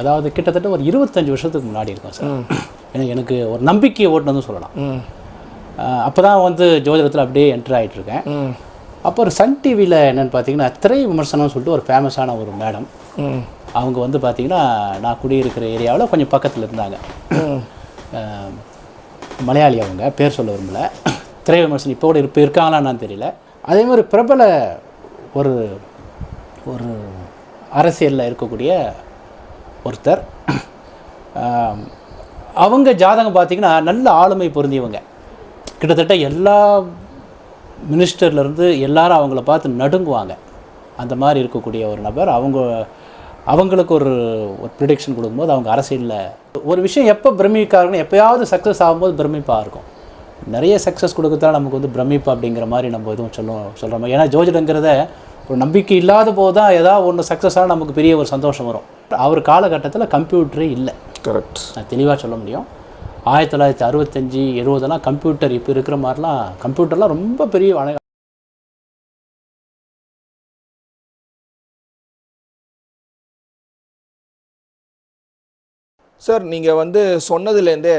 அதாவது கிட்டத்தட்ட ஒரு இருபத்தஞ்சு வருஷத்துக்கு முன்னாடி இருக்கும் சார். எனக்கு எனக்கு ஒரு நம்பிக்கையை ஓட்டுனதும் சொல்லலாம். அப்போ தான் வந்து ஜோதிடத்தில் அப்படியே என்டர் ம். அப்போ ஒரு சன் டிவியில் என்னென்னு பார்த்தீங்கன்னா திரை விமர்சனம்னு சொல்லிட்டு ஒரு ஃபேமஸான ஒரு மேடம் அவங்க வந்து பார்த்தீங்கன்னா நான் குடியிருக்கிற ஏரியாவில் கொஞ்சம் பக்கத்தில் இருந்தாங்க. மலையாளி அவங்க பேர் சொல்ல விரும்பல. திரை விமர்சனம் இப்போ கூட இப்போ இருக்காங்களான்னு தெரியல. அதே மாதிரி பிரபல ஒரு ஒரு அரசியலில் இருக்கக்கூடிய ஒருத்தர். அவங்க ஜாதகம் பார்த்திங்கன்னா நல்ல ஆளுமை பொருந்தியவங்க. கிட்டத்தட்ட எல்லா மினிஸ்டர்லேருந்து எல்லாரும் அவங்கள பார்த்து நடுங்குவாங்க. அந்த மாதிரி இருக்கக்கூடிய ஒரு நபர். அவங்க அவங்களுக்கு ஒரு ஒரு ப்ரிடிக்ஷன் கொடுக்கும்போது அவங்க அரசியலில் ஒரு விஷயம் எப்போ பிரமிப்பாருன்னு எப்போயாவது சக்ஸஸ் ஆகும்போது பிரமிப்பாக இருக்கும். நிறைய சக்ஸஸ் கொடுக்கறதால நமக்கு வந்து பிரமிப்பு அப்படிங்கிற மாதிரி நம்ம எதுவும் சொல்லுவோம் சொல்கிறோம் ஏன்னா ஜோதிடங்கிறத ஒரு நம்பிக்கை இல்லாத போது தான் ஏதாவது ஒன்று சக்ஸஸாக நமக்கு பெரிய ஒரு சந்தோஷம் வரும். அவர் காலகட்டத்தில் கம்ப்யூட்டரே இல்லை. கரெக்ட் நான் தெளிவாக சொல்ல முடியும். ஆயிரத்தி தொள்ளாயிரத்தி அறுபத்தஞ்சி எழுபதெல்லாம் கம்ப்யூட்டர் இப்போ இருக்கிற மாதிரிலாம் கம்ப்யூட்டர்லாம் ரொம்ப பெரிய வண சார் நீங்கள் வந்து சொன்னதுலேருந்தே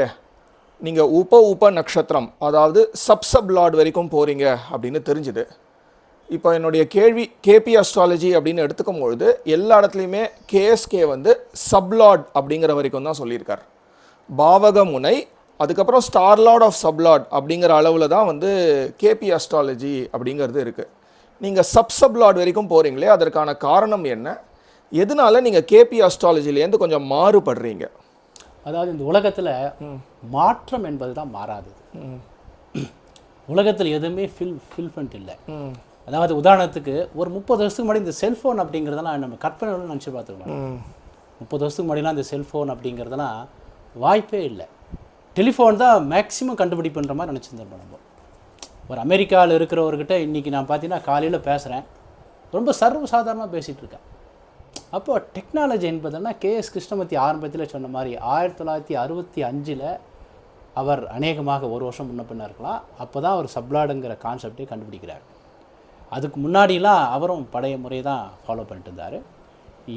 நீங்கள் உப உப நட்சத்திரம் அதாவது சப் சப் லார்ட் வரைக்கும் போகிறீங்க அப்படின்னு தெரிஞ்சுது. இப்போ என்னுடைய கேள்வி கேபி அஸ்ட்ராலஜி அப்படின்னு எடுத்துக்கும் பொழுது எல்லா இடத்துலையுமே கேஎஸ்கே வந்து சப்லார்ட் அப்படிங்கிற வரைக்கும் தான் சொல்லியிருக்கார். பாவக முனை அதுக்கப்புறம் ஸ்டார் லார்ட் ஆஃப் சப்லார்ட் அப்படிங்கிற அளவில் தான் வந்து கேபி அஸ்ட்ராலஜி அப்படிங்கிறது இருக்குது நீங்கள் சப் சப்லார்ட் வரைக்கும் போகிறீங்களே அதற்கான காரணம் என்ன? எதனால நீங்கள் கேபி அஸ்ட்ராலஜிலேருந்து கொஞ்சம் மாறுபடுறீங்க? அதாவது இந்த உலகத்தில் மாற்றம் என்பது தான் மாறாதது உலகத்தில் எதுவுமே ஃபில் ஃபில்ஃபண்ட் இல்லை. அதாவது உதாரணத்துக்கு ஒரு முப்பது வருஷத்துக்கு முன்னாடி இந்த செல்ஃபோன் அப்படிங்கிறதெல்லாம் நம்ம கற்பனை நினச்சி பார்த்துக்கலாம் முப்பது வருஷத்துக்கு முன்னாடிலாம் இந்த செல்ஃபோன் அப்படிங்கிறதெல்லாம் வாய்ப்பே இல்லை. டெலிஃபோன் தான் மேக்ஸிமம் கண்டுபிடிப்புன்ற மாதிரி நினச்சிருந்தோம் நம்ம. ஒரு அமெரிக்காவில் இருக்கிறவர்கிட்ட இன்றைக்கி நான் பார்த்தீங்கன்னா காலையில் பேசுகிறேன் ரொம்ப சர்வசாதாரணமாக பேசிகிட்டு இருக்கேன். அப்போ டெக்னாலஜி என்பதுன்னா கேஎஸ் கிருஷ்ணமூர்த்தி ஆரம்பத்தில் சொன்ன மாதிரி ஆயிரத்தி தொள்ளாயிரத்தி அறுபத்தி அஞ்சில் அவர் அநேகமாக ஒரு வருஷம் முன்ன பின்ன இருக்கலாம். அப்போ தான் அவர் சப்ளாடுங்கிற கான்செப்டே கண்டுபிடிக்கிறார். அதுக்கு முன்னாடிலாம் அவரும் பழைய முறையை தான் ஃபாலோ பண்ணிட்டு இருந்தார்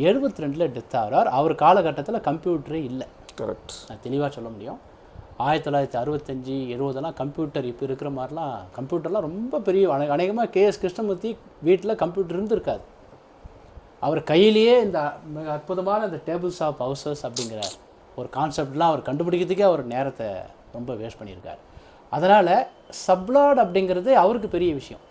எழுபத்தி ரெண்டில் டெத் ஆகிறார். அவர் காலகட்டத்தில் கம்ப்யூட்டரே இல்லை. கரெக்ட் நான் தெளிவாக சொல்ல முடியும். ஆயிரத்தி தொள்ளாயிரத்தி அறுபத்தஞ்சி எழுபதெல்லாம் கம்ப்யூட்டர் இப்போ இருக்கிற மாதிரிலாம் கம்ப்யூட்டர்லாம் ரொம்ப பெரிய அநே அநேகமாக கேஎஸ் கிருஷ்ணமூர்த்தி வீட்டில் கம்ப்யூட்டர் இருந்திருக்காது. அவர் கையிலேயே இந்த மிக அற்புதமான இந்த டேபிள்ஸ் ஆஃப் ஹவுசஸ் அப்படிங்கிற ஒரு கான்செப்ட்லாம் அவர் கண்டுபிடிக்கிறதுக்கே அவர் நேரத்தை ரொம்ப வேஸ்ட் பண்ணியிருக்காரு. அதனால் சப்லாட் அப்படிங்கிறது அவருக்கு பெரிய விஷயம்.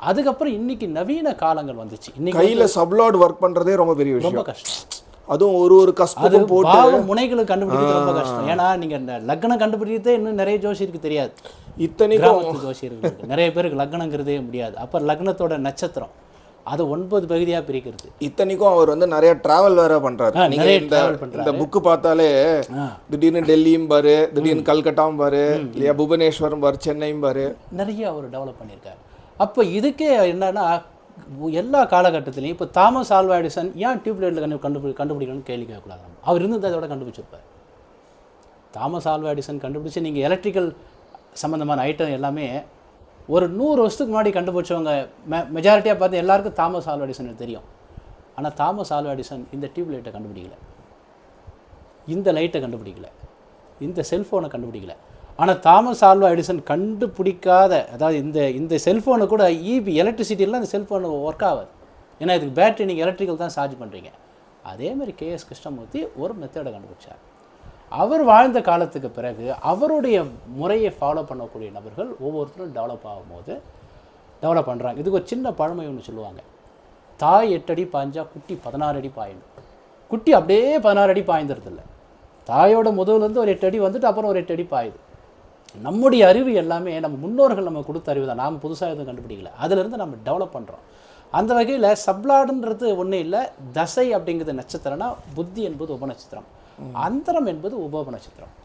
அதுக்கப்புறம் இன்னைக்கு நவீன காலங்கள் வந்துச்சு. இன்னைக்கு கையில் சப்லார்ட் ஒர்க் பண்ணுறதே ரொம்ப பெரிய விஷயம். ரொம்ப கஷ்டம். அதுவும் ஒரு ஒரு கஸ்புக்கும் போட்டு முனைகளை கண்டுபிடிக்கிறது ரொம்ப கஷ்டம். ஏன்னா நீங்க இந்த லக்னம் கண்டுபிடிக்கிறதே இன்னும் நிறைய ஜோசியருக்கு தெரியாது. இத்தனைக்கும் கிராமத்து ஜோசியர்களுக்கு நிறைய பேருக்கு லக்னங்கிறதே முடியாது. அப்ப லக்னத்தோட நட்சத்திரம் அது ஒன்பது பகுதியா பிரிக்கிறது. இத்தனைக்கும் அவர் வந்து நிறைய டிராவல் வேற பண்றாரு. ஆ, நீங்க நிறைய இந்த. இந்த புக்கு பார்த்தாலே. திடீர்னு டெல்லியும் பாரு திடீர்னு கல்கட்டாவும் பாரு இல்லையா புவனேஸ்வரம் பாரு சென்னையும் பாரு. நிறைய அவர் டெவலப் பண்ணியிருக்காரு. அப்போ இதுக்கே என்னன்னா எல்லா காலகட்டத்திலையும் இப்போ தாமஸ் ஆல்வா எடிசன் ஏன் டியூப்லைட்டில் கண்டு கண்டுபிடி கண்டுபிடிக்கணும்னு கேள்வி கேட்கக்கூடாது அவர் இருந்து அதோட கண்டுபிடிச்சிருப்பார். தாமஸ் ஆல்வா எடிசன் கண்டுபிடிச்சு நீங்கள் எலக்ட்ரிக்கல் சம்மந்தமான ஐட்டம் எல்லாமே ஒரு நூறு வருஷத்துக்கு முன்னாடி கண்டுபிடிச்சவங்க மெ மெஜாரிட்டியாக பார்த்து எல்லாருக்கும் தாமஸ் ஆல்வா எடிசன் தெரியும். ஆனால் தாமஸ் ஆல்வா எடிசன் இந்த டியூப் லைட்டை கண்டுபிடிக்கல. இந்த லைட்டை கண்டுபிடிக்கல. இந்த செல்ஃபோனை கண்டுபிடிக்கல. ஆனால் தாமஸ் ஆல்வா எடிசன் கண்டுபிடிக்காத அதாவது இந்த இந்த செல்ஃபோனை கூட இபி எலக்ட்ரிசிட்டிலாம் அந்த செல்ஃபோனு ஒர்க் ஆகாது. ஏன்னா இதுக்கு பேட்டரி நீங்கள் எலக்ட்ரிக்கல் தான் சார்ஜ் பண்ணுறீங்க அதேமாதிரி கேஎஸ் கிருஷ்ணமூர்த்தி ஒரு மெத்தடை கண்டுபிடிச்சார். அவர் வாழ்ந்த காலத்துக்கு பிறகு அவருடைய முறையை ஃபாலோ பண்ணக்கூடிய நபர்கள் ஒவ்வொருத்தரும் டெவலப் ஆகும்போது டெவலப் பண்ணுறாங்க இதுக்கு ஒரு சின்ன பழமை ஒன்று சொல்லுவாங்க. தாய் எட்டடி பாய்ஞ்சா குட்டி பதினாறு அடி பாயணும் குட்டி அப்படியே பதினாறு அடி பாய்ந்துருதில்ல தாயோட முதல்லேருந்து ஒரு எட்டு அடி வந்துட்டு அப்புறம் ஒரு எட்டு அடி பாயுது. நம்முடைய அறிவு எல்லாமே நம்ம முன்னோர்கள் நம்ம கொடுத்த அறிவு தான். நாம் புதுசாக எதுவும் கண்டுபிடிக்கல. அதிலிருந்து நம்ம டெவலப் பண்ணுறோம் அந்த வகையில் சப்லாடுன்றது ஒன்றும் இல்லை. தசை அப்படிங்கிறது நட்சத்திரம்னா புத்தி என்பது உபநட்சத்திரம். அந்தரம் என்பது உப நட்சத்திரம்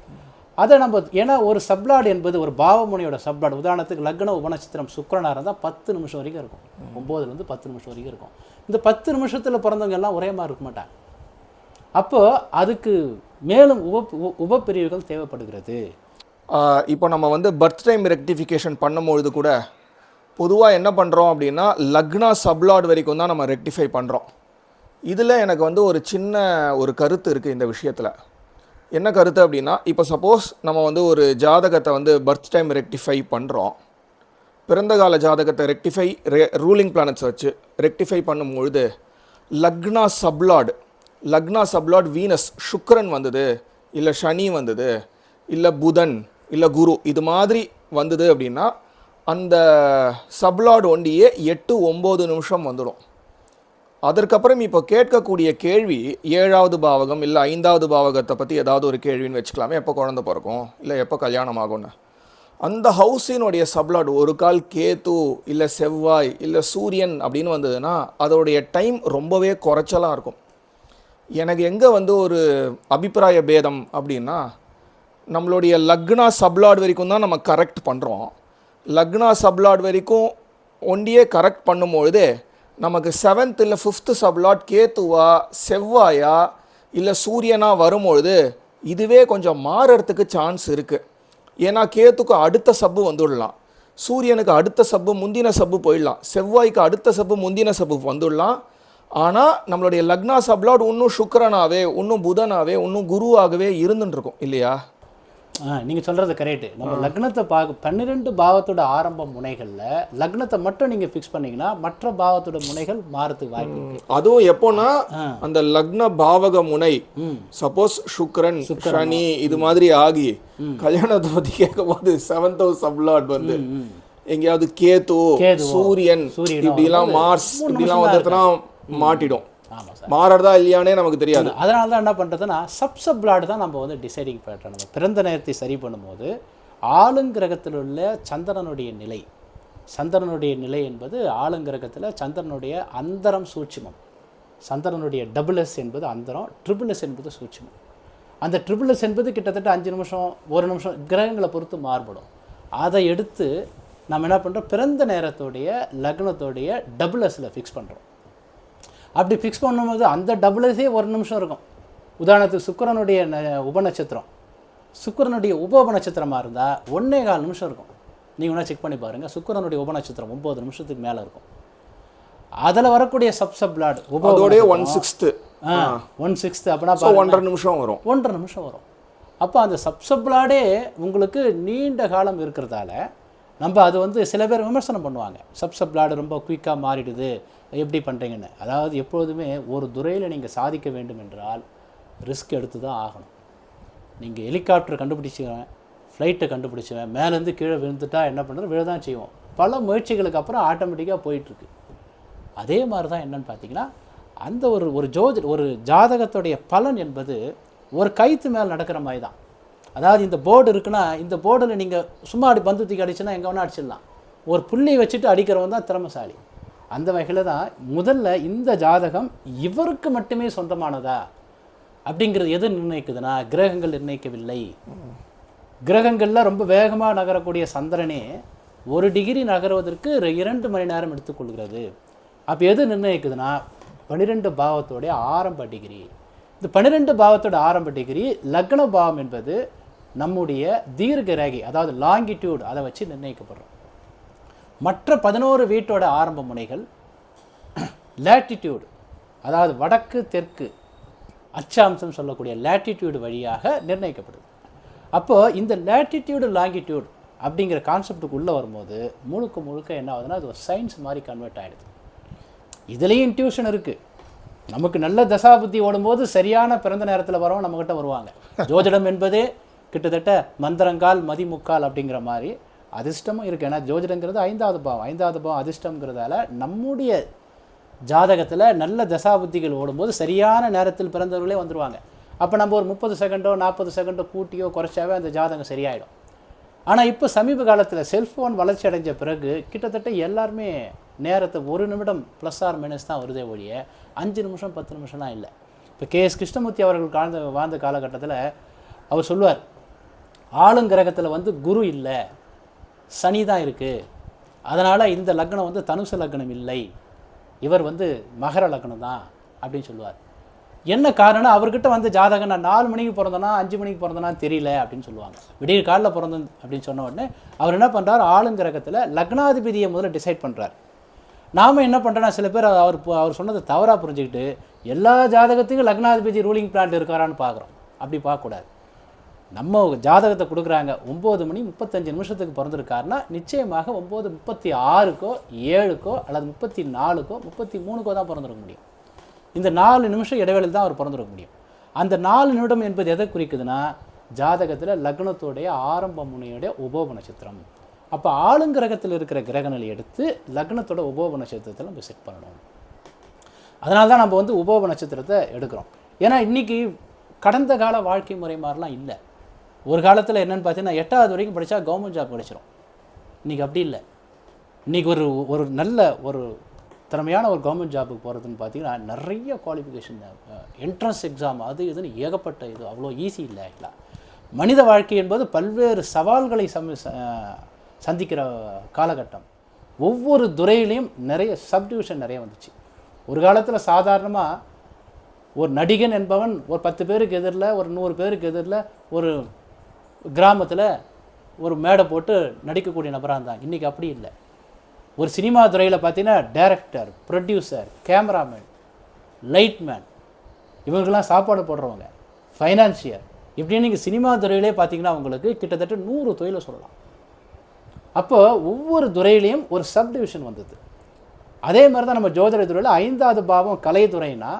அதை நம்ம ஏன்னா ஒரு சப்லாடு என்பது ஒரு பாவமுனையோட சப்லாடு. உதாரணத்துக்கு லக்ன உபநட்சத்திரம் சுக்கரனாக இருந்தால் பத்து நிமிஷம் வரைக்கும் இருக்கும். ஒம்போதுலேருந்து பத்து நிமிஷம் வரைக்கும் இருக்கும். இந்த பத்து நிமிஷத்தில் பிறந்தவங்க எல்லாம் ஒரே மாதிரி இருக்க மாட்டாங்க. அப்போ அதுக்கு மேலும் உப உ- உபப்பிரிவுகள் தேவைப்படுகிறது. இப்போ நம்ம வந்து பர்த் டைம் ரெக்டிஃபிகேஷன் பண்ணும்பொழுது கூட பொதுவாக என்ன பண்ணுறோம் அப்படின்னா லக்னா சப்லாட் வரைக்கும் தான் நம்ம ரெக்டிஃபை பண்ணுறோம் இதில் எனக்கு வந்து ஒரு சின்ன ஒரு கருத்து இருக்குது இந்த விஷயத்தில். என்ன கருத்து அப்படின்னா இப்போ சப்போஸ் நம்ம வந்து ஒரு ஜாதகத்தை வந்து பர்த் டைம் ரெக்டிஃபை பண்ணுறோம் பிறந்த கால ஜாதகத்தை ரெக்டிஃபை ரூலிங் பிளானட்ஸ் வச்சு ரெக்டிஃபை பண்ணும்பொழுது லக்னா சப்லாட் லக்னா சப்லாட் வீனஸ் சுக்கிரன் வந்தது இல்லை சனி வந்தது இல்லை புதன் இல்லை குரு இது மாதிரி வந்தது அப்படின்னா அந்த சப்லாட் ஒண்டியே எட்டு ஒம்பது நிமிஷம் வந்துடும். அதற்கப்புறம் இப்போ கேட்கக்கூடிய கேள்வி ஏழாவது பாவகம் இல்லை ஐந்தாவது பாவகத்தை பற்றி ஏதாவது ஒரு கேள்வின்னு வச்சுக்கலாமே எப்போ குழந்த பிறக்கும் இல்லை எப்போ கல்யாணம் ஆகும்னு. அந்த ஹவுஸினுடைய சப்லாட் ஒரு கால் கேத்து இல்லை செவ்வாய் இல்லை சூரியன் அப்படின்னு வந்ததுன்னா அதோடைய டைம் ரொம்பவே குறைச்சலாக இருக்கும். எனக்கு எங்கே வந்து ஒரு அபிப்பிராய பேதம் அப்படின்னா நம்மளுடைய லக்னா சப்லாட் வரைக்கும் தான் நம்ம கரெக்ட் பண்ணுறோம் லக்னா சப்லாட் வரைக்கும் ஒண்டியே கரெக்ட் பண்ணும்பொழுது நமக்கு செவன்த் இல்லை ஃபிஃப்த்து சப்லாட் கேத்துவா செவ்வாயா இல்லை சூரியனா வரும்பொழுது இதுவே கொஞ்சம் மாறுறதுக்கு சான்ஸ் இருக்குது ஏன்னா கேத்துக்கு அடுத்த சப்பு வந்துடலாம். சூரியனுக்கு அடுத்த சப்பு முந்தின சப்பு போயிடலாம். செவ்வாய்க்கு அடுத்த சப்பு முந்தின சப்பு வந்துடலாம். ஆனால் நம்மளுடைய லக்னா சப்லாட் இன்னும் சுக்கரனாகவே இன்னும் புதனாவே இன்னும் குருவாகவே இருந்துட்டுருக்கும் இல்லையா? நீங்கள் சொல்கிறது கரெக்டு நம்ம லக்னத்தை பார்க்க பன்னிரெண்டு பாவத்தோட ஆரம்ப முனைகளில் லக்னத்தை மட்டும் நீங்கள் ஃபிக்ஸ் பண்ணீங்கன்னா மற்ற பாவத்தோட முனைகள் மாறத்துக்கு வாய்ப்பு. அதுவும் எப்போன்னா அந்த லக்ன பாவக முனை சப்போஸ் சுக்கிரன் சனி இது மாதிரி ஆகி கல்யாணத்தை பத்தி கேட்கும்போது செவன்த் ஹவுஸ் சப்லாட் வந்து எங்கேயாவது சூரியன் சூரியனோ இப்படிலாம் மார்ஸ் இப்படிலாம் வந்துட்டுனா மாட்டிடும். மாறறதா இல்லையானே நமக்கு தெரியாது. அதனால தான் என்ன பண்ணுறதுன்னா சப் சப் பிளாட் தான் நம்ம வந்து டிசைடிங் பண்ணுறோம் நம்ம பிறந்த நேரத்தை சரி பண்ணும்போது ஆளுங்கிரகத்தில் உள்ள சந்திரனுடைய நிலை சந்திரனுடைய நிலை என்பது ஆளுங்கிரகத்தில் சந்திரனுடைய அந்தரம் சூட்சுமம். சந்திரனுடைய டபுள் எஸ் என்பது அந்தரம் ட்ரிபிள் எஸ் என்பது சூட்சுமம். அந்த ட்ரிபிள் எஸ் என்பது கிட்டத்தட்ட அஞ்சு நிமிஷம் ஒரு நிமிஷம் கிரகங்களை பொறுத்து மாறுபடும். அதை எடுத்து நம்ம என்ன பண்ணுறோம் பிறந்த நேரத்தோடைய லக்னத்தோடைய டபுள் ஃபிக்ஸ் பண்ணுறோம் அப்படி ஃபிக்ஸ் பண்ணும்போது அந்த டபுள்ஸே ஒரு நிமிஷம் இருக்கும். உதாரணத்துக்கு சுக்கிரனுடைய உபநட்சத்திரம். சுக்கிரனுடைய உப உபநட்சத்திரமாக இருந்தால் ஒன்றே கால் நிமிஷம் இருக்கும். நீங்கள் வேணால் செக் பண்ணி பாருங்கள் சுக்கிரனுடைய உபநட்சத்திரம் ஒம்பது நிமிஷத்துக்கு மேலே இருக்கும். அதில் வரக்கூடிய சப் சப் பிளாட் உப அதோடய ஒன் சிக்ஸ்த்து ஒன் சிக்ஸ்த்து அப்படின்னா ஒன்றரை நிமிஷம் வரும். ஒன்றரை நிமிஷம் வரும். அப்போ அந்த சப்சப்லாடே உங்களுக்கு நீண்ட காலம் இருக்கிறதால நம்ம அது வந்து சில பேர் விமர்சனம் பண்ணுவாங்க. சப்சப்லாடு ரொம்ப குயிக்காக மாறிடுது. எப்படி பண்ணுறீங்கன்னு அதாவது எப்பொழுதுமே ஒரு துறையில் நீங்கள் சாதிக்க வேண்டும் என்றால் ரிஸ்க் எடுத்து தான் ஆகணும் நீங்கள் ஹெலிகாப்டர் கண்டுபிடிச்சுவேன் ஃப்ளைட்டை கண்டுபிடிச்சுவேன் மேலேருந்து கீழே விழுந்துட்டா என்ன பண்ணுறது விழ தான் செய்வோம். பல முயற்சிகளுக்கு அப்புறம் ஆட்டோமேட்டிக்காக போயிட்டுருக்கு. அதே மாதிரி தான் என்னன்னு பார்த்தீங்கன்னா அந்த ஒரு ஒரு ஜோதி ஒரு ஜாதகத்துடைய பலன் என்பது ஒரு கைத்து மேல் நடக்கிற மாதிரி தான் அதாவது இந்த போர்டு இருக்குன்னா இந்த போர்டில் நீங்கள் சும்மா அடி பந்து தூக்கி அடிச்சுன்னா எங்கே வேணால் அடிச்சிடலாம். ஒரு புள்ளி வச்சுட்டு அடிக்கிறவன் தான் திறமசாலி. அந்த வகையில் தான் முதல்ல இந்த ஜாதகம் இவருக்கு மட்டுமே சொந்தமானதா? அப்படிங்கிறது எது நிர்ணயிக்குதுன்னா கிரகங்கள் நிர்ணயிக்கவில்லை. கிரகங்களில் ரொம்ப வேகமாக நகரக்கூடிய சந்திரனே ஒரு டிகிரி நகருவதற்கு இரண்டு மணி நேரம் எடுத்துக்கொள்கிறது. அப்போ எது நிர்ணயிக்குதுன்னா பன்னிரெண்டு பாவத்தோடைய ஆரம்ப டிகிரி. இந்த பன்னிரெண்டு பாவத்தோட ஆரம்ப டிகிரி லக்ன பாவம் என்பது நம்முடைய தீர்க்க ரேகை அதாவது லாங்கிடியூட் அதை வச்சு நிர்ணயிக்கப்படுறோம். மற்ற பதினோரு வீட்டோட ஆரம்ப முனைகள் லேட்டிடியூடு அதாவது வடக்கு தெற்கு அச்சாம்சம் சொல்லக்கூடிய லேட்டிடியூடு வழியாக நிர்ணயிக்கப்படுது. அப்போது இந்த லேட்டிடியூடு லாங்கிடியூட் அப்படிங்கிற கான்செப்டுக்கு உள்ளே வரும்போது முழுக்க முழுக்க என்ன ஆகுதுன்னா அது ஒரு சயின்ஸ் மாதிரி கன்வெர்ட் ஆகிடுது இதுலேயும் டியூஷன் இருக்குது நமக்கு நல்ல தசாபுத்தி ஓடும்போது சரியான பிறந்த நேரத்தில் வரவங்க நம்மக்கிட்ட வருவாங்க. ஜோதிடம் என்பதே கிட்டத்தட்ட மந்திரங்கால் மதிமுக்கால் அப்படிங்கிற மாதிரி அதிர்ஷ்டமும் இருக்குது ஏன்னா ஜோதிடங்கிறது ஐந்தாவது பாவம். ஐந்தாவது பாவம் அதிர்ஷ்டங்கிறதால நம்முடைய ஜாதகத்தில் நல்ல தசாபுத்திகள் ஓடும்போது சரியான நேரத்தில் பிறந்தவர்களே வந்துடுவாங்க அப்போ நம்ம ஒரு முப்பது செகண்டோ நாற்பது செகண்டோ கூட்டியோ குறைச்சாவே அந்த ஜாதகம் சரியாயிடும். ஆனால் இப்போ சமீப காலத்தில் செல்ஃபோன் வளர்ச்சி அடைஞ்ச பிறகு கிட்டத்தட்ட எல்லாருமே நேரத்தை ஒரு நிமிடம் ப்ளஸ் ஆர் மைனஸ் தான் வருதே ஒழிய அஞ்சு நிமிஷம் பத்து நிமிஷம்லாம் இல்லை. இப்போ கே எஸ் கிருஷ்ணமூர்த்தி அவர்கள் வாழ்ந்த வாழ்ந்த காலகட்டத்தில் அவர் சொல்லுவார் ஆளுங்கிரகத்தில் வந்து குரு இல்லை. சனி தான் இருக்குது அதனால் இந்த லக்னம் வந்து தனுசு லக்னம் இல்லை. இவர் வந்து மகர லக்னம் தான் அப்படின்னு சொல்லுவார். என்ன காரணம் அவர்கிட்ட வந்து ஜாதகம் நான் நாலு மணிக்கு பிறந்தனா அஞ்சு மணிக்கு பிறந்தனா தெரியல அப்படின்னு சொல்லுவாங்க. விடிய காலைல பிறந்த அப்படின்னு சொன்ன உடனே அவர் என்ன பண்ணுறார் ஆளுங்கிரகத்தில் லக்னாதிபதியை முதல்ல டிசைட் பண்ணுறார் நாம் என்ன பண்ணுறோன்னா சில பேர் அவர் அவர் சொன்னதை தவறாக புரிஞ்சுக்கிட்டு எல்லா ஜாதகத்துக்கும் லக்னாதிபதி ரூலிங் பிளான்ட் இருக்காரான்னு பார்க்குறோம் அப்படி பார்க்கக்கூடாது. நம்ம ஜாதகத்தை கொடுக்குறாங்க ஒம்பது மணி முப்பத்தஞ்சு நிமிஷத்துக்கு பிறந்திருக்காருன்னா நிச்சயமாக ஒம்பது முப்பத்தி ஆறுக்கோ ஏழுக்கோ அல்லது முப்பத்தி நாலுக்கோ முப்பத்தி மூணுக்கோ தான் பிறந்திருக்க முடியும். இந்த நாலு நிமிஷம் இடைவெளியில் தான் அவர் பிறந்திருக்க முடியும். அந்த நாலு நிமிடம் என்பது எதை குறிக்குதுன்னா ஜாதகத்தில் லக்னத்தோடைய ஆரம்ப முனையுடைய உபோப நட்சத்திரம். அப்போ ஆளுங்கிரகத்தில் இருக்கிற கிரகநிலை எடுத்து லக்னத்தோட உபோப நட்சத்திரத்தில் நம்ம செட் பண்ணணும். அதனால தான் நம்ம வந்து உபோப நட்சத்திரத்தை எடுக்கிறோம். ஏன்னா இன்னைக்கு கடந்த கால வாழ்க்கை முறை மாதிரிலாம் இல்லை. ஒரு காலத்தில் என்னென்னு பார்த்தீங்கன்னா எட்டாவது வரைக்கும் படித்தா கவர்மெண்ட் ஜாப் கிடச்சிரும். இன்றைக்கி அப்படி இல்லை. இன்னைக்கு ஒரு ஒரு நல்ல ஒரு திறமையான ஒரு கவர்மெண்ட் ஜாபுக்கு போகிறதுன்னு பார்த்தீங்கன்னா நிறைய குவாலிஃபிகேஷன் என்ட்ரன்ஸ் எக்ஸாம் அது இதுன்னு ஏகப்பட்ட இது. அவ்வளோ ஈஸி இல்லை ஆக்சுவலாக மனித வாழ்க்கை என்பது பல்வேறு சவால்களை சம ச- சந்திக்கிற காலகட்டம். ஒவ்வொரு துறையிலையும் நிறைய சப்டிவிஷன் நிறைய வந்துச்சு. ஒரு காலத்தில் சாதாரணமாக ஒரு நடிகன் என்பவன் ஒரு பத்து பேருக்கு எதிரில் ஒரு நூறு பேருக்கு எதிரில் ஒரு கிராமத்தில் ஒரு மேடை போட்டு நடிக்கக்கூடிய நபராக இருந்தாங்க. இன்றைக்கி அப்படி இல்லை. ஒரு சினிமா துறையில் பார்த்தீங்கன்னா டைரக்டர் ப்ரொடியூசர் கேமராமேன் லைட்மேன் இவங்கெல்லாம் சாப்பாடு போடுறவங்க ஃபைனான்சியர் இப்படின்னு நீங்கள் சினிமா துறையிலே பார்த்தீங்கன்னா உங்களுக்கு கிட்டத்தட்ட நூறு தொழிலை சொல்லலாம். அப்போ ஒவ்வொரு துறையிலையும் ஒரு சப் டிவிஷன் வந்தது. அதே மாதிரி தான் நம்ம ஜோதிட துறையில் ஐந்தாவது பாவம் கலைத்துறைனா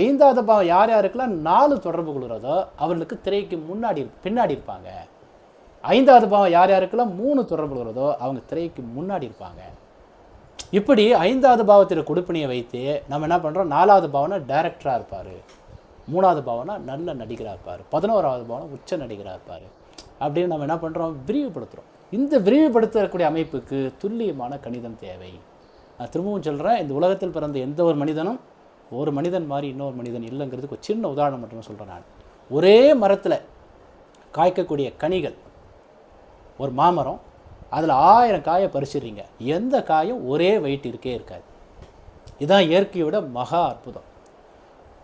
ஐந்தாவது பாவம் யார் யாருக்கெல்லாம் நாலு தொடர்பு கொள்கிறதோ அவர்களுக்கு திரைக்கு முன்னாடி பின்னாடி இருப்பாங்க. ஐந்தாவது பாவம் யார் யாருக்கெல்லாம் மூணு தொடர்பு கொள்கிறதோ அவங்க திரைக்கு முன்னாடி இருப்பாங்க. இப்படி ஐந்தாவது பாவத்தில் கொடுப்பினையை வைத்து நம்ம என்ன பண்ணுறோம் நாலாவது பாவனா டைரக்டராக இருப்பார். மூணாவது பாவனா நல்ல நடிகராக இருப்பார். பதினோராவது பாவனா உச்ச நடிகராக இருப்பார். அப்படின்னு நம்ம என்ன பண்ணுறோம் விரிவுபடுத்துகிறோம் இந்த விரிவுபடுத்தக்கூடிய அமைப்புக்கு துல்லியமான கணிதம் தேவை. நான் திரும்பவும் சொல்கிறேன் இந்த உலகத்தில் பிறந்த எந்த ஒரு மனிதனும் ஒரு மனிதன் மாதிரி இன்னொரு மனிதன் இல்லைங்கிறதுக்கு ஒரு சின்ன உதாரணம் மட்டும் சொல்கிறேன் நான். ஒரே மரத்தில் காய்க்கக்கூடிய கனிகள் ஒரு மாமரம் அதில் ஆயிரம் காயை பறிச்சிடுறீங்க. எந்த காயும் ஒரே வெயிட் இருக்கே இருக்காது. இதுதான் இயற்கையோட மகா அற்புதம்.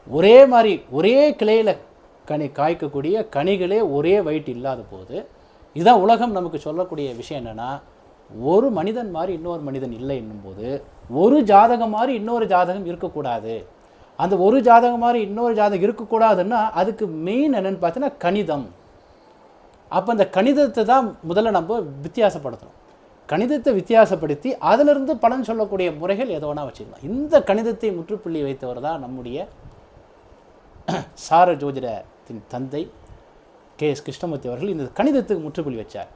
ஒரே மாதிரி ஒரே கிளையில் கனி காய்க்கக்கூடிய கனிகளே ஒரே வெயிட் இல்லாத போது இதுதான் உலகம் நமக்கு சொல்லக்கூடிய விஷயம் என்னென்னா ஒரு மனிதன் மாதிரி இன்னொரு மனிதன் இல்லை என்னும்போது ஒரு ஜாதகம் மாதிரி இன்னொரு ஜாதகம் இருக்கக்கூடாது. அந்த ஒரு ஜாதகம் மாதிரி இன்னொரு ஜாதகம் இருக்கக்கூடாதுன்னா அதுக்கு மெயின் என்னென்னு பார்த்தீங்கன்னா கணிதம். அப்போ அந்த கணிதத்தை தான் முதல்ல நம்ம வித்தியாசப்படுத்தணும். கணிதத்தை வித்தியாசப்படுத்தி அதிலிருந்து பலன் சொல்லக்கூடிய முறைகள் எதோ வேணா வச்சுக்கலாம். இந்த கணிதத்தை முற்றுப்புள்ளி வைத்தவர் தான் நம்முடைய சார ஜோதிடத்தின் தந்தை கே எஸ் கிருஷ்ணமூர்த்தி அவர்கள் இந்த கணிதத்துக்கு முற்றுப்புள்ளி வச்சார்.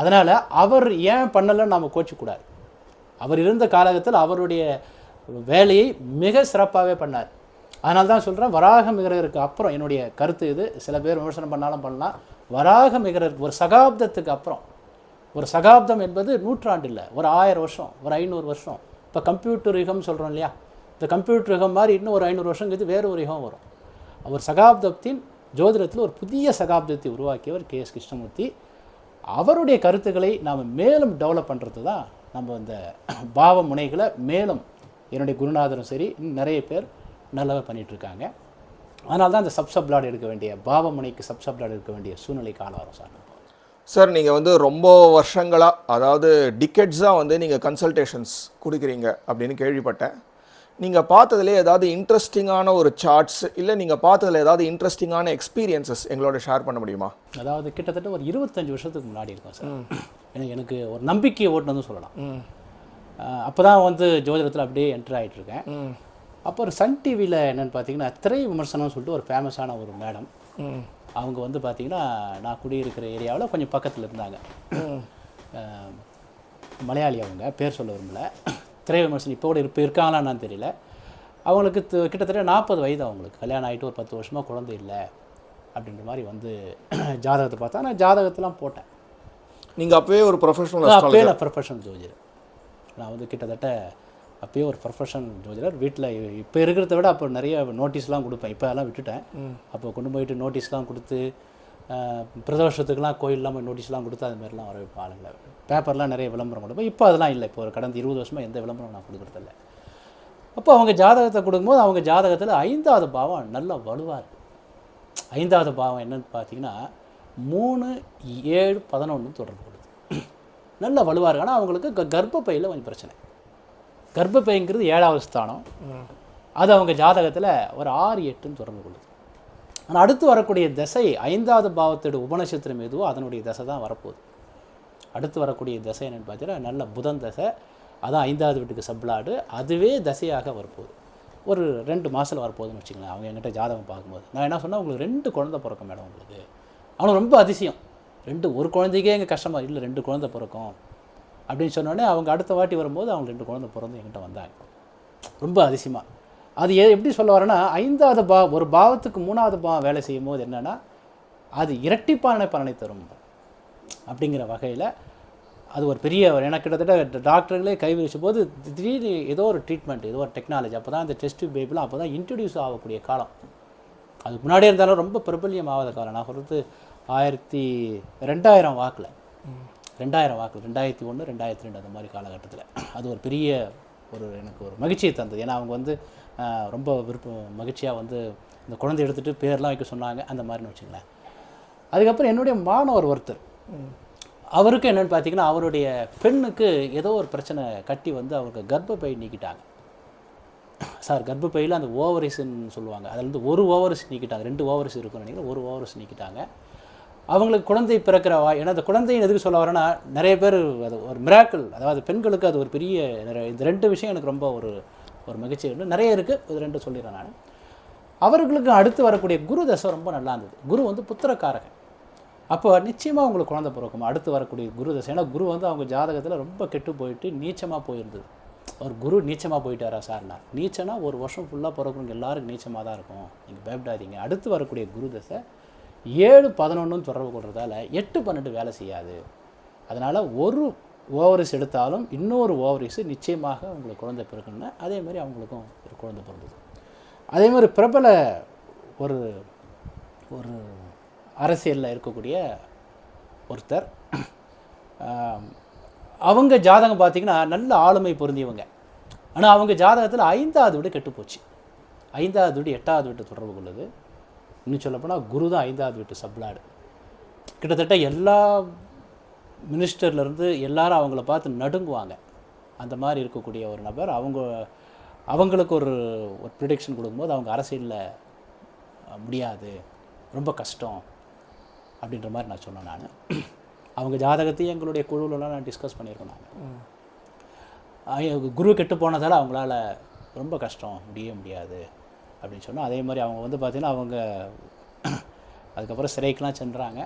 அதனால் அவர் ஏன் பண்ணலைன்னு நாம் கோச்சிக்கூடாது. அவர் இருந்த காலகட்டத்தில் அவருடைய வேலையை மிக சிறப்பாகவே பண்ணார். அதனால தான் சொல்கிறேன் வராக மிகரருக்கு அப்புறம் என்னுடைய கருத்து இது. சில பேர் விமர்சனம் பண்ணாலும் பண்ணலாம். வராக மிகரர் ஒரு சகாப்தத்துக்கு அப்புறம் ஒரு சகாப்தம் என்பது நூற்றாண்டு இல்லை ஒரு ஆயிரம் வருஷம் ஒரு ஐநூறு வருஷம். இப்போ கம்ப்யூட்டர் யுகம் சொல்கிறோம் இல்லையா? இந்த கம்ப்யூட்டர் யுகம் மாதிரி இன்னும் ஒரு ஐநூறு வருஷம் கழித்து வேறு ஒரு யுகம் வரும். ஒரு சகாப்தத்தின் ஜோதிடத்தில் ஒரு புதிய சகாப்தத்தை உருவாக்கியவர் கே எஸ் கிருஷ்ணமூர்த்தி. அவருடைய கருத்துக்களை நாம் மேலும் டெவலப் பண்ணுறது தான் நம்ம இந்த பாவ முனைகளை மேலும் என்னுடைய குருநாதரும் சரி இன்னும் நிறைய பேர் நல்லாவே பண்ணிட்டு இருக்காங்க அதனால தான் இந்த சப்சப்லாட் எடுக்க வேண்டிய பாவ முனைக்கு சப்சப்லாட் எடுக்க வேண்டிய சூழ்நிலை காலம் வரும் சார். சார் நீங்கள் வந்து ரொம்ப வருஷங்களாக அதாவது டிக்கெட்ஸாக வந்து நீங்கள் கன்சல்டேஷன்ஸ் கொடுக்குறீங்க அப்படின்னு கேள்விப்பட்டேன். நீங்கள் பார்த்ததுலே ஏதாவது இன்ட்ரெஸ்டிங்கான ஒரு சார்ட்ஸ் இல்லை நீங்கள் பார்த்ததுல ஏதாவது இன்ட்ரெஸ்டிங்கான எக்ஸ்பீரியன்சஸ் எங்களோட ஷேர் பண்ண முடியுமா? அதாவது கிட்டத்தட்ட ஒரு இருபத்தஞ்சு வருஷத்துக்கு முன்னாடி இருக்கும் சார். எனக்கு எனக்கு ஒரு நம்பிக்கையை ஓட்டுனதும் சொல்லலாம். அப்போ தான் வந்து ஜோதிடத்தில் அப்படியே என்டர் ஆகிட்டு இருக்கேன். ம். அப்போ ஒரு சன் டிவியில் என்னென்னு பார்த்தீங்கன்னா திரை விமர்சனம் சொல்லிட்டு ஒரு ஃபேமஸான ஒரு மேடம் அவங்க வந்து பார்த்தீங்கன்னா நான் குடியிருக்கிற ஏரியாவில் கொஞ்சம் பக்கத்தில் இருந்தாங்க. மலையாளி அவங்க பேர் சொல்ல விரும்பல. திரை விமர்சனம் இப்போ கூட இப்போ இருக்காங்களான்னு தெரியல. அவங்களுக்கு து- கிட்டத்தட்ட நாற்பது வயது அவங்களுக்கு. கல்யாணம் ஆகிட்டு ஒரு பத்து வருஷமாக குழந்தை இல்லை. அப்படின்ற மாதிரி வந்து ஜாதகத்தை பார்த்தா நான் ஜாதகத்தெலாம் போட்டேன். நீங்கள் அப்போவே ஒரு ப்ரொஃபஷனல் அப்பயே நான் ப்ரொஃபஷனல் ஜோதிடர். நான் வந்து கிட்டத்தட்ட அப்பயே ஒரு ப்ரொஃபஷனல் ஜோதிடர் வீட்டில் இப்போ இருக்கிறத விட அப்போ நிறைய நோட்டீஸ்லாம் கொடுப்பேன். இப்போ அதெல்லாம் விட்டுட்டேன். அப்போ கொண்டு போயிட்டு நோட்டீஸ்லாம் கொடுத்து பிரதோஷத்துக்குலாம் கோயிலெலாம் போய் நோட்டீஸ்லாம் கொடுத்து அது மாதிரிலாம் வர வைப்பேன் ஆளுங்களை பேப்பர்லாம் நிறைய விளம்பரம் கொடுப்பேன். இப்போ அதெல்லாம் இல்லை. இப்போ ஒரு கடந்த இருபது வருஷமாக எந்த விளம்பரம் நான் கொடுக்குறதில்ல அப்போ அவங்க ஜாதகத்தை கொடுக்கும்போது அவங்க ஜாதகத்தில் ஐந்தாவது பாவம் நல்ல வலுவாக இருக்கு. ஐந்தாவது பாவம் என்னன்னு பார்த்தீங்கன்னா மூணு ஏழு பதினொன்று தொடர்பு கொடுது நல்ல வலுவாக இருக்கு. ஆனால் அவங்களுக்கு கர்ப்பப்பையில் கொஞ்சம் பிரச்சனை. கர்ப்பப்பைங்கிறது ஏழாவது ஸ்தானம். அது அவங்க ஜாதகத்தில் ஒரு ஆறு எட்டுன்னு தொடர்பு கொள்ளுது. ஆனால் அடுத்து வரக்கூடிய திசை ஐந்தாவது பாவத்தோட உபநட்சத்திரம் எதுவோ அதனுடைய திசை தான் வரப்போகுது. அடுத்து வரக்கூடிய திசை என்னென்னு பார்த்தீங்கன்னா நல்ல புதன் தசை அதான் ஐந்தாவது வீட்டுக்கு சப்ளாடு அதுவே தசையாக வரப்போகுது. ஒரு ரெண்டு மாதத்தில் வரப்போகுதுன்னு வச்சுங்களேன் அவங்க என்கிட்ட ஜாதகம் பார்க்கும்போது. நான் என்ன சொன்னேன் உங்களுக்கு ரெண்டு குழந்தை பிறக்கும் மேடம் உங்களுக்கு. அவனுக்கு ரொம்ப அதிசயம். ரெண்டு ஒரு குழந்தைக்கே எங்கள் கஷ்டமாக இல்லை ரெண்டு குழந்தை பிறக்கும். அப்படின்னு சொன்னோடனே அவங்க அடுத்த வாட்டி வரும்போது அவங்க ரெண்டு குழந்தை பிறந்து என்கிட்ட வந்தாங்க. ரொம்ப அதிசயமாக அது எ- எப்படி சொல்ல வரேன்னா ஐந்தாவது பா ஒரு பாவத்துக்கு மூணாவது பாவம் வேலை செய்யும் போது என்னென்னா அது இரட்டிப்பான பலனை தரும். அப்படிங்கிற வகையில் அது ஒரு பெரிய எனக்கு கிட்டத்தட்ட டாக்டர்களே கைவிரிச்ச போது திடீர்னு ஏதோ ஒரு ட்ரீட்மெண்ட் ஏதோ ஒரு டெக்னாலஜி அப்போ தான் இந்த டெஸ்ட் பேபிலாம் அப்போ தான் இன்ட்ரடியூஸ் ஆகக்கூடிய காலம். அதுக்கு முன்னாடியே இருந்தாலும் ரொம்ப பிரபல்யம் ஆகாத காலம். நான் சொல்கிறது ஆயிரத்தி ரெண்டாயிரம் வாக்கில். ரெண்டாயிரம் வாக்கு ரெண்டாயிரத்தி ஒன்று ரெண்டாயிரத்தி ரெண்டு அந்த மாதிரி காலகட்டத்தில். அது ஒரு பெரிய ஒரு எனக்கு ஒரு மகிழ்ச்சியை தந்தது. ஏன்னா அவங்க வந்து ரொம்ப விருப்பம் மகிழ்ச்சியாக வந்து இந்த குழந்தை எடுத்துகிட்டு பேர்லாம் வைக்க சொன்னாங்க. அந்த மாதிரின்னு வச்சுங்களேன். அதுக்கப்புறம் என்னுடைய மாணவர் ஒருத்தர். அவருக்கு என்னென்னு பார்த்தீங்கன்னா அவருடைய பெண்ணுக்கு ஏதோ ஒரு பிரச்சனை கட்டி வந்து அவருக்கு கர்ப்பப்பை நீக்கிட்டாங்க. சார் கர்ப்பப்பையில் அந்த ஓவரிஸ்ன்னு சொல்லுவாங்க. அதில் வந்து ஒரு ஓவரிஸ் நீக்கிட்டாங்க. ரெண்டு ஓவரிஸ் இருக்கும்னு நினைக்கிறேன். ஒரு ஓவரிஸ் நீக்கிட்டாங்க. அவங்களுக்கு குழந்தை பிறக்கிறவா? ஏன்னா அந்த குழந்தையின் எதுக்கு சொல்ல வரேன்னா நிறைய பேர் அது ஒரு மிராக்கிள் அதாவது பெண்களுக்கு அது ஒரு பெரிய நிறைய இந்த ரெண்டு விஷயம் எனக்கு ரொம்ப ஒரு ஒரு மகிழ்ச்சி. நிறைய இருக்குது இது ரெண்டு சொல்லிடுறேன் நான். அவர்களுக்கு அடுத்து வரக்கூடிய குரு தசை ரொம்ப நல்லா இருந்தது. குரு வந்து புத்திரக்காரகன். அப்போ நிச்சயமாக உங்களுக்கு குழந்தை பிறக்கும். அடுத்து வரக்கூடிய குரு தசை. ஏன்னா குரு வந்து அவங்க ஜாதகத்தில் ரொம்ப கெட்டு போயிட்டு நீச்சமாக போயிருந்தது. ஒரு குரு நீச்சமாக போயிட்டாரா சார்னா நீச்சனா ஒரு வருஷம் ஃபுல்லாக பிறக்கிறவங்க எல்லாருக்கும் நீச்சமாக தான் இருக்கும். நீங்கள் பயப்படாதீங்க. அடுத்து வரக்கூடிய குரு தசை ஏழு பதினொன்றுன்னு தொடர்பு கொள்கிறதால எட்டு பன்னெண்டு வேலை செய்யாது. அதனால் ஒரு ஓவரிஸ் எடுத்தாலும் இன்னொரு ஓவரிஸு நிச்சயமாக உங்களுக்கு குழந்தை பிறக்குன்னா அதே மாதிரி அவங்களுக்கும் ஒரு குழந்தை பிறந்தது. அதே மாதிரி பிரபல ஒரு ஒரு அரசியலில் இருக்கக்கூடிய ஒருத்தர் அவங்க ஜாதகம் பார்த்திங்கன்னா நல்ல ஆளுமை பொருந்தியவங்க. ஆனால் அவங்க ஜாதகத்தில் ஐந்தாவது வீடு கெட்டுப்போச்சு. ஐந்தாவது வீடு எட்டாவது வீட்டு தொடர்பு கொள்ளுது. இன்னும் சொல்லப்போனால் குரு தான் ஐந்தாவது வீட்டு சப்ளாடு கிட்டத்தட்ட எல்லா மினிஸ்டர்லேருந்து எல்லாரும் அவங்கள பார்த்து நடுங்குவாங்க. அந்த மாதிரி இருக்கக்கூடிய ஒரு நபர். அவங்க அவங்களுக்கு ஒரு ஒரு ப்ரிடிக்ஷன் கொடுக்கும்போது அவங்க அரசியலில் முடியாது. ரொம்ப கஷ்டம் அப்படின்ற மாதிரி நான் சொன்னேன் நான். அவங்க ஜாதகத்தையும் எங்களுடைய குழுவிலலாம் நான் டிஸ்கஸ் பண்ணியிருக்கோம் நாங்கள் குரு கெட்டு போனதால் அவங்களால ரொம்ப கஷ்டம் முடியவே முடியாது. அப்படின்னு சொன்னோம் அதே மாதிரி அவங்க வந்து பார்த்திங்கன்னா அவங்க அதுக்கப்புறம் சிறைக்கெலாம் சென்றாங்க.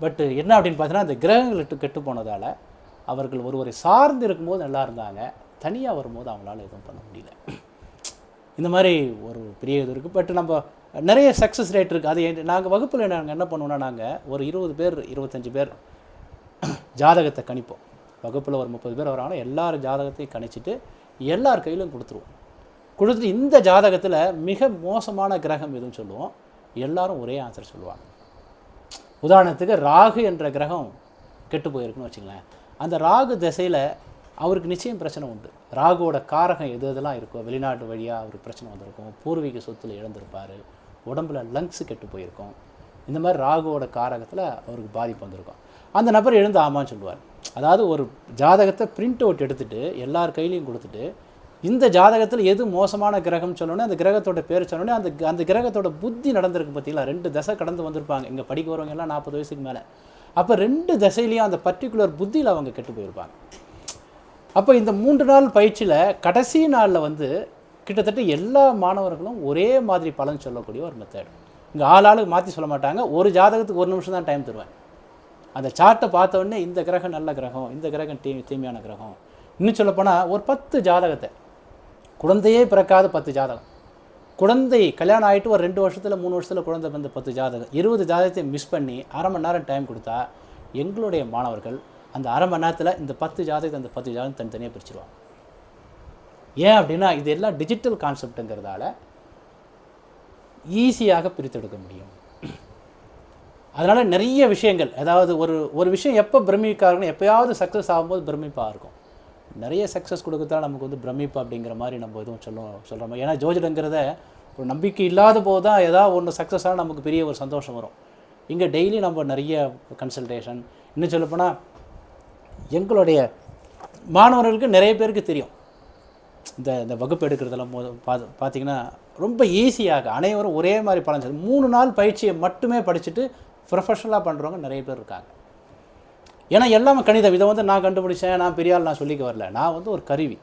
பட் என்ன அப்படின்னு பார்த்தீங்கன்னா அந்த கிரகங்கள் கெட்டு போனதால் அவர்கள் ஒருவரை சார்ந்து இருக்கும்போது நல்லா இருந்தாங்க. தனியாக வரும்போது அவங்களால எதுவும் பண்ண முடியல. இந்த மாதிரி ஒரு பெரிய இது இருக்குது பட் நம்ம நிறைய சக்ஸஸ் ரேட் இருக்குது அது நாங்கள் வகுப்பில் நாங்கள் என்ன பண்ணுவோம்னா நாங்கள் ஒரு இருபது பேர் இருபத்தஞ்சி பேர் ஜாதகத்தை கணிப்போம். வகுப்பில் ஒரு முப்பது பேர் வராங்கன்னா எல்லார் ஜாதகத்தையும் கணிச்சிட்டு எல்லார் கையிலும் கொடுத்துருவோம். கொடுத்துட்டு இந்த ஜாதகத்தில் மிக மோசமான கிரகம் எதுவும் சொல்லுவோம். எல்லாரும் ஒரே ஆன்சர் சொல்லுவாங்க. உதாரணத்துக்கு ராகு என்ற கிரகம் கெட்டு போயிருக்குன்னு வச்சுங்களேன். அந்த ராகு திசையில் அவருக்கு நிச்சயம் பிரச்சனை உண்டு. ராகுவோட காரகம் எது எதெல்லாம் இருக்கோ வெளிநாட்டு வழியாக அவருக்கு பிரச்சனை வந்திருக்கும் பூர்வீக சொத்துல இழந்திருப்பார் உடம்புல லங்ஸ் கெட்டு போயிருக்கும். இந்த மாதிரி ராகுவோட காரகத்தில் அவருக்கு பாதிப்பு வந்திருக்கும். அந்த நபர் எழுந்து ஆமான்னு சொல்லுவார். அதாவது ஒரு ஜாதகத்தை பிரிண்ட் அவுட் எடுத்துகிட்டு எல்லார் கையிலையும் கொடுத்துட்டு இந்த ஜாதகத்தில் எது மோசமான கிரகம் சொன்னோன்னே அந்த கிரகத்தோட பேர் சொன்னோன்னே அந்த அந்த கிரகத்தோட புத்தி நடந்திருக்கு பார்த்தீங்களா ரெண்டு தசை கடந்து வந்திருப்பாங்க. இங்கே படிக்க வரவங்க எல்லாம் நாற்பது வயசுக்கு மேலே. அப்போ ரெண்டு தசையிலையும் அந்த பர்டிகுலர் புத்தியில் அவங்க கெட்டு போயிருப்பாங்க. அப்போ இந்த மூன்று நாள் பயிற்சியில் கடைசி நாளில் வந்து கிட்டத்தட்ட எல்லா மாணவர்களும் ஒரே மாதிரி பலன் சொல்லக்கூடிய ஒரு மெத்தட் இங்கே ஆள் ஆளுக்கு மாற்றி சொல்ல மாட்டாங்க. ஒரு ஜாதகத்துக்கு ஒரு நிமிஷம் தான் டைம் தருவேன். அந்த சார்ட்டை பார்த்த உடனே இந்த கிரகம் நல்ல கிரகம் இந்த கிரகம் தீ தீமையான கிரகம். இன்னும் சொல்லப்போனால் ஒரு பத்து ஜாதகத்தை குழந்தையே பிறக்காத பத்து ஜாதகம். குழந்தை கல்யாணம் ஆகிட்டு ஒரு ரெண்டு வருஷத்தில் மூணு வருஷத்தில் குழந்தை வந்து பத்து ஜாதகம். இருபது ஜாதகத்தை மிஸ் பண்ணி அரை மணி நேரம் டைம் கொடுத்தா எங்களுடைய மாணவர்கள் அந்த அரை மணி நேரத்தில் இந்த பத்து ஜாதகத்தை அந்த பத்து ஜாதகம் தனித்தனியாக பிரிச்சிருவாங்க. ஏன் அப்படின்னா இது எல்லாம் டிஜிட்டல் கான்செப்ட்டுங்கிறதால ஈஸியாக பிரித்தெடுக்க முடியும். அதனால் நிறைய விஷயங்கள் அதாவது ஒரு ஒரு விஷயம் எப்போ பிரமிப்பாக எப்போயாவது சக்ஸஸ் ஆகும்போது பிரமிப்பாக இருக்கும். நிறைய சக்ஸஸ் கொடுக்கறதால நமக்கு வந்து பிரமிப்பு அப்படிங்கிற மாதிரி நம்ம எதுவும் சொல்லுவோம் சொல்கிற மாதிரி ஏன்னா ஜோதிடங்கிறத ஒரு நம்பிக்கை இல்லாத போது தான் ஏதாவது ஒன்று சக்ஸஸாக நமக்கு பெரிய ஒரு சந்தோஷம் வரும். இங்கே டெய்லி நம்ம நிறைய கன்சல்டேஷன் இன்னும் சொல்லப்போனால் எங்களுடைய மாணவர்களுக்கு நிறைய பேருக்கு தெரியும். இந்த இந்த வகுப்பு எடுக்கிறதெல்லாம் போது பார்த்து பார்த்தீங்கன்னா ரொம்ப ஈஸியாக அனைவரும் ஒரே மாதிரி பலன் மூணு நாள் பயிற்சியை மட்டுமே படிச்சுட்டு ப்ரொஃபஷனலாக பண்ணுறவங்க நிறைய பேர் இருக்காங்க. ஏன்னா எல்லாமே கணிதம். இதை வந்து நான் கண்டுபிடிச்சேன் நான் பெரிய ஆள் நான் சொல்லிக்க வரல. நான் வந்து ஒரு கருவி.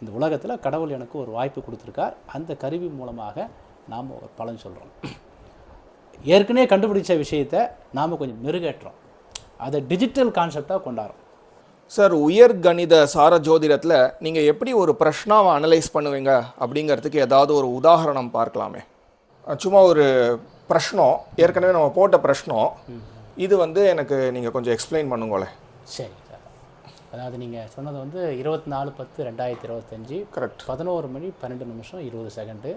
இந்த உலகத்தில் கடவுள் எனக்கு ஒரு வாய்ப்பு கொடுத்துருக்கார். அந்த கருவி மூலமாக நாம் ஒரு பலன் சொல்கிறோம் ஏற்கனவே கண்டுபிடிச்ச விஷயத்தை நாம் கொஞ்சம் மெருகேற்றுறோம் அதை டிஜிட்டல் கான்செப்டாக கொண்டாடுறோம். சார் உயர் கணித சார ஜோதிடத்தில் நீங்கள் எப்படி ஒரு பிரஷ்னாவை அனலைஸ் பண்ணுவீங்க? அப்படிங்கிறதுக்கு ஏதாவது ஒரு உதாரணம் பார்க்கலாமே. சும்மா ஒரு பிரஷ்னம் ஏற்கனவே நம்ம போட்ட பிரஷ்னம் இது வந்து எனக்கு நீங்கள் கொஞ்சம் எக்ஸ்பிளைன் பண்ணுங்களேன் சரி சார். அதாவது நீங்கள் சொன்னது வந்து இருபத்தி நாலு பத்து ரெண்டாயிரத்தி இருபத்தஞ்சி கரெக்ட் பதினோரு மணி பன்னெண்டு நிமிஷம் இருபது செகண்டு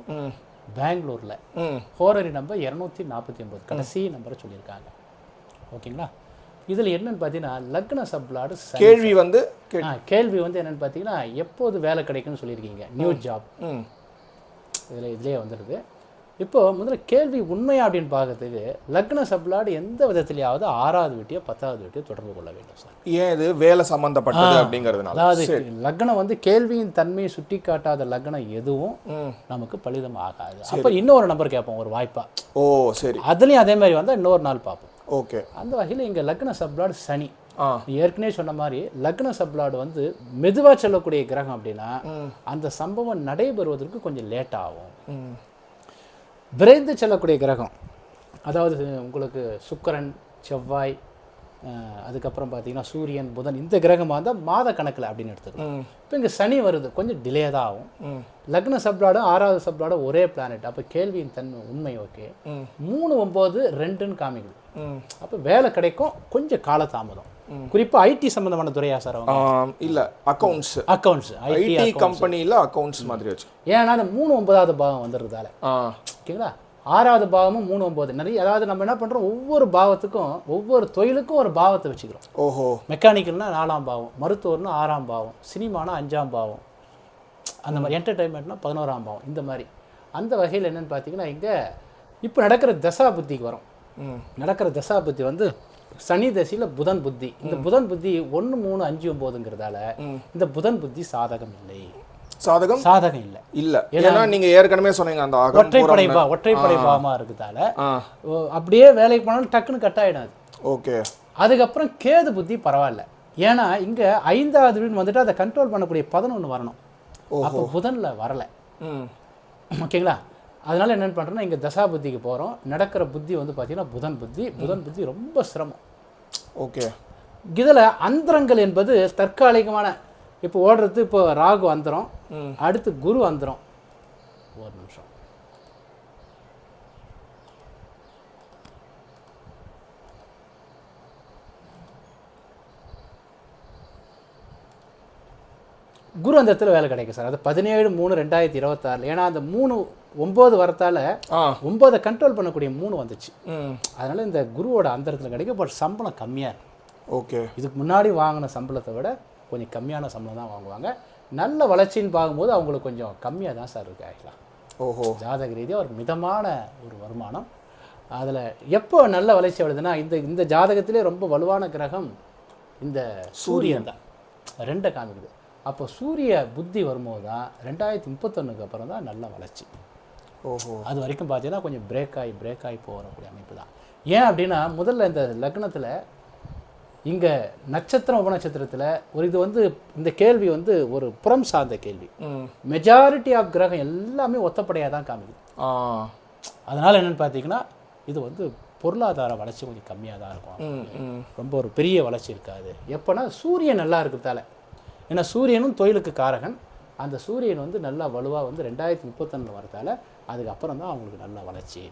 பெங்களூரில் ம். ஹோரரி நம்பர் இரநூத்தி நாற்பத்தி ஒம்பது கடைசி நம்பரை சொல்லியிருக்காங்க. ஓகேங்களா? இதில் என்னன்னு பார்த்தீங்கன்னா லக்ன சப்ளாடு. கேள்வி வந்து கேள்வி வந்து என்னன்னு பார்த்தீங்கன்னா எப்போது வேலை கிடைக்கும்னு சொல்லியிருக்கீங்க? New job. ம். இதில் இதுலேயே வந்துடுது. இப்போ முதல்ல கேள்வி உண்மையா அப்படின்னு பார்க்கறதுக்கு லக்ன சப்ளாடு எந்த விதத்திலேயாவது ஆறாவது வீட்டையோ பத்தாவது வீட்டையோ தொடர்பு கொள்ள வேண்டும் சார். ஏன் இது வேலை சம்மந்தப்பட்டது அப்படிங்கிறதுனால? அதாவது லக்னம் வந்து கேள்வியின் தன்மையை சுட்டி காட்டாத லக்னம் எதுவும் நமக்கு பலிதம் ஆகாது. அப்போ இன்னொரு நம்பர் கேட்போம் ஒரு வாய்ப்பா. ஓ சரி. அதுலேயும் அதே மாதிரி வந்தால் இன்னொரு நாள் பார்ப்போம். ஓகே. அந்த வகையில் இங்கே லக்ன சப்ளாடு சனி. ஏற்கனவே சொன்ன மாதிரி லக்ன சப்ளாடு வந்து மெதுவாக செல்லக்கூடிய கிரகம் அப்படின்னா அந்த சம்பவம் நடைபெறுவதற்கு கொஞ்சம் லேட் ஆகும். விரைந்து செல்லக்கூடிய கிரகம். அதாவது உங்களுக்கு சுக்கிரன் செவ்வாய் அதுக்கப்புறம் பார்த்தீங்கன்னா சூரியன் புதன் இந்த கிரகமாக இருந்தால் மாத கணக்கில் அப்படின்னு எடுத்துக்கலாம். இப்போ இங்கே சனி வருது கொஞ்சம் டிலே தான் ஆகும். லக்ன சப்ளாடும் ஆறாவது சப்ளாடும் ஒரே பிளானட் அப்போ கேள்வியின் தன்மை உண்மை ஓகே. மூணு ஒம்பது ரெண்டுன்னு காமிக்குது. அப்போ வேலை கிடைக்கும் கொஞ்சம் காலதாமதம். குறிப்பாக ஐடி சம்மந்தமான துறையா சார் அவங்க? இல்ல அக்கவுண்ட்ஸ் அக்கௌண்ட்ஸ் ஐடி கம்பெனியில் அக்கவுண்ட்ஸ் மாதிரி வச்சு. ஏன்னா அந்த மூணு ஒன்பதாவது பாவம் வந்துடுறதால ஓகேங்களா? ஆறாவது பாவமும் மூணு ஒம்பது நிறைய அதாவது நம்ம என்ன பண்ணுறோம் ஒவ்வொரு பாவத்துக்கும் ஒவ்வொரு தொழிலுக்கும் ஒரு பாவத்தை வச்சுக்கிறோம். ஓஹோ. மெக்கானிக்கல்னா நாலாம் பாவம் மருத்துவர்னா ஆறாம் பாவம் சினிமானா அஞ்சாம் பாவம் அந்த மாதிரி என்டர்டைன்மெண்ட்னா பதினோராம் பாவம் இந்த மாதிரி. அந்த வகையில் என்னன்னு பார்த்தீங்கன்னா இங்கே இப்போ நடக்கிற தசா புத்திக்கு வரும். நடக்கிற தசா புத்தி வந்து சனி தசையில் புதன் புத்தி. இந்த புதன் புத்தி ஒன்று மூணு அஞ்சு ஒம்போதுங்கிறதால இந்த புதன் புத்தி சாதகம் இல்லை. சாதகம்? சாதகம் இல்லை. இல்ல. ஏன்னா நீங்க ஏற்கனவே சொன்னீங்க அந்த ஒற்றைப்படை ஒற்றைப்படை ஆ. ஓ, அப்படியே வேலைக்கு போனாலும் டக்குன்னு கட் ஆயிடும் அது ஓகே. அதுக்கப்புறம் கேது புத்தி பரவாயில்ல. ஏன்னா இங்கே ஐந்தாவது வீடு வந்துட்டு அதை கண்ட்ரோல் பண்ணக்கூடிய பதினொன்று வரணும். அப்போ புதனில் வரல. ம். ஓகேங்களா? அதனால என்னென்னு பண்ணுறோன்னா இங்கே தசா புத்திக்கு போகிறோம் நடக்கிற புத்தி வந்து பார்த்தீங்கன்னா புதன் புத்தி. புதன் புத்தி ரொம்ப சிரமம். ஓகே இதில் அந்தரங்கள் என்பது தற்காலிகமான இப்போ ஓடுறது இப்போ ராகு அந்தரம். அடுத்து குரு அந்தரம். ஒரு நிமிஷம். குரு அந்தரத்தில் வேலை கிடைக்கும் சார். அது பதினேழு மூணு ரெண்டாயிரத்தி இருபத்தாறில். ஏன்னா அந்த மூணு ஒம்பது வரத்தால் ஒம்பதை கண்ட்ரோல் பண்ணக்கூடிய மூணு வந்துச்சு. அதனால் இந்த குருவோட அந்தரத்தில் கிடைக்கும் பட் சம்பளம் கம்மியாக இருக்கும் ஓகே. இதுக்கு முன்னாடி வாங்கின சம்பளத்தை விட கொஞ்சம் கம்மியான சம்பளம் தான் வாங்குவாங்க. நல்ல வளர்ச்சின்னு பார்க்கும்போது அவங்களுக்கு கொஞ்சம் கம்மியாக தான் சார் இருக்கு ஆக்சுவலாக ஓஹோ. ஜாதக ரீதியாக ஒரு மிதமான ஒரு வருமானம். அதில் எப்போ நல்ல வளர்ச்சி வருதுன்னா இந்த இந்த ஜாதகத்திலே ரொம்ப வலுவான கிரகம் இந்த சூரியன் தான். ரெண்டை காமிக்குது. அப்போ சூரிய புத்தி வரும்போது தான் ரெண்டாயிரத்தி முப்பத்தொன்னுக்கு அப்புறம் தான் நல்ல வளர்ச்சி. அது வரைக்கும் பார்த்தீங்கன்னா கொஞ்சம் பிரேக் ஆகி பிரேக் ஆகி போகக்கூடிய அமைப்பு தான். ஏன் அப்படின்னா முதல்ல இந்த லக்னத்தில் இங்கே நட்சத்திரம் உபநட்சத்திரத்தில் ஒரு இது வந்து இந்த கேள்வி வந்து ஒரு புறம் சார்ந்த கேள்வி. மெஜாரிட்டி ஆஃப் கிரகம் எல்லாமே ஒத்தப்படையாக தான் காமிக்குது. அதனால் என்னென்னு பார்த்தீங்கன்னா இது வந்து பொருளாதார வளர்ச்சி கொஞ்சம் கம்மியாக தான் இருக்கும். ரொம்ப ஒரு பெரிய வளர்ச்சி இருக்காது. எப்போனா சூரியன் நல்லா இருக்கிறதால. ஏன்னா சூரியனும் தொழிலுக்கு காரகன். அந்த சூரியன் வந்து நல்லா வலுவாக வந்து ரெண்டாயிரத்தி முப்பத்தொன்னு வரதால அதுக்கப்புறம் தான் அவங்களுக்கு நல்ல வளர்ச்சி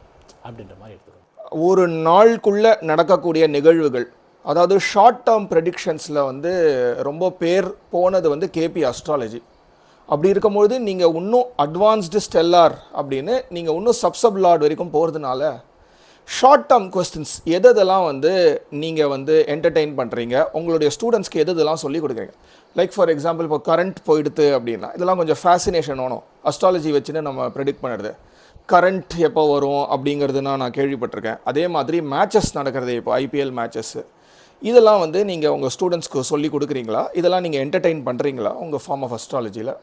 அப்படின்ற மாதிரி எடுத்துக்கணும். ஒரு நாளுக்குள்ள நடக்கக்கூடிய நிகழ்வுகள் அதாவது ஷார்ட் டேர்ம் ப்ரெடிக்ஷன்ஸில் வந்து ரொம்ப பேர் போனது வந்து கேபி அஸ்ட்ராலஜி அப்படி இருக்கும்பொழுது நீங்கள் இன்னும் அட்வான்ஸ்டு ஸ்டெல்லார் அப்படின்னு நீங்கள் இன்னும் சப்சப் லார்ட் வரைக்கும் போகிறதுனால ஷார்ட் டேர்ம் கொஸ்டின்ஸ் எது எதெல்லாம் வந்து நீங்கள் வந்து என்டர்டெயின் பண்ணுறீங்க உங்களுடைய ஸ்டூடெண்ட்ஸ்க்கு எது இதெல்லாம் சொல்லி கொடுக்குறீங்க? லைக் ஃபார் எக்ஸாம்பிள் இப்போ கரண்ட் போயிடுது அப்படின்னா இதெல்லாம் கொஞ்சம் ஃபேசினேஷன் வேணும். அஸ்ட்ராலஜி வச்சுன்னு நம்ம ப்ரெடிக்ட் பண்ணுறது. கரண்ட் எப்போ வரும் அப்படிங்கிறதுனா நான் கேள்விப்பட்டிருக்கேன். அதே மாதிரி மேட்சஸ் நடக்கிறது இப்போ ஐபிஎல் மேட்சஸ்ஸு இதெல்லாம் வந்து நீங்கள் உங்கள் ஸ்டூடெண்ட்ஸ்க்கு சொல்லி கொடுக்குறீங்களா? இதெல்லாம் நீங்கள் என்டர்டெயின் பண்ணுறீங்களா உங்கள் ஃபார்ம் ஆஃப் அஸ்ட்ராலஜியில்